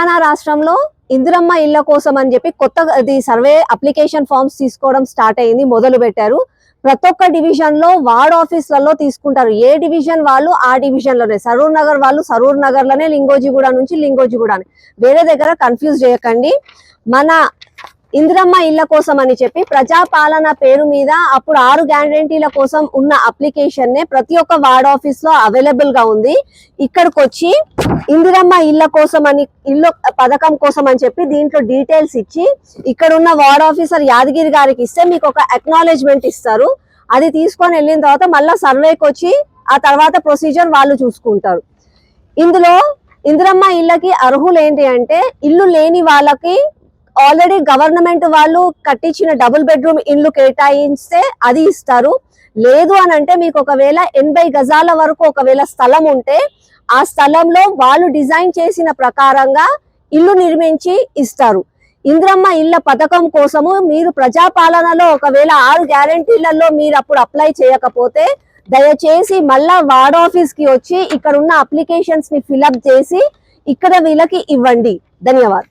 తెలంగాణ రాష్ట్రంలో ఇందిరమ్మ ఇళ్ళ కోసం అని చెప్పి కొత్త అది సర్వే అప్లికేషన్ ఫామ్స్ తీసుకోవడం స్టార్ట్ అయింది మొదలు పెట్టారు. ప్రతి ఒక్క డివిజన్లో వార్డ్ ఆఫీస్లలో తీసుకుంటారు. ఏ డివిజన్ వాళ్ళు ఆ డివిజన్లోనే. సరూర్ నగర్ వాళ్ళు సరూర్ నగర్లోనే లింగోజిగూడ నుంచి లింగోజిగూడ వేరే దగ్గర కన్ఫ్యూజ్ చేయకండి. మన ఇందిరమ్మ ఇళ్ళ కోసం అని చెప్పి ప్రజాపాలన పేరు మీద అప్పుడు ఆరు గ్యారంటీల కోసం ఉన్న అప్లికేషన్ నే ప్రతి ఒక్క వార్డ్ ఆఫీస్లో అవైలబుల్గా ఉంది. ఇక్కడికి వచ్చి ఇందిరమ్మ ఇళ్ళ కోసం అని ఇల్లు పథకం కోసం అని చెప్పి దీంట్లో డీటెయిల్స్ ఇచ్చి ఇక్కడ ఉన్న వార్డ్ ఆఫీసర్ యాదగిరి గారికి ఇస్తే మీకు ఒక అక్నాలెడ్జ్మెంట్ ఇస్తారు. అది తీసుకొని వెళ్ళిన తర్వాత మళ్ళీ సర్వేకి వచ్చి ఆ తర్వాత ప్రొసీజర్ వాళ్ళు చూసుకుంటారు. ఇందులో ఇందిరమ్మ ఇళ్ళకి అర్హులు ఏంటి అంటే ఇల్లు లేని వాళ్ళకి ఆల్రెడీ గవర్నమెంట్ వాళ్ళు కట్టించిన డబుల్ బెడ్రూమ్ ఇల్లు కేటాయిస్తే అది ఇస్తారు. లేదు అని అంటే మీకు ఒకవేళ ఎనభై గజాల వరకు ఒకవేళ స్థలం ఉంటే ఆ స్థలంలో వాళ్ళు డిజైన్ చేసిన ప్రకారంగా ఇల్లు నిర్మించి ఇస్తారు. ఇంద్రమ్మ ఇళ్ళ పథకం కోసము మీరు ప్రజాపాలనలో ఒకవేళ ఆరు గ్యారంటీలలో మీరు అప్పుడు అప్లై చేయకపోతే దయచేసి మళ్ళా వార్డ్ ఆఫీస్కి వచ్చి ఇక్కడ ఉన్న అప్లికేషన్స్ని ఫిలప్ చేసి ఇక్కడ వీళ్ళకి ఇవ్వండి. ధన్యవాదాలు.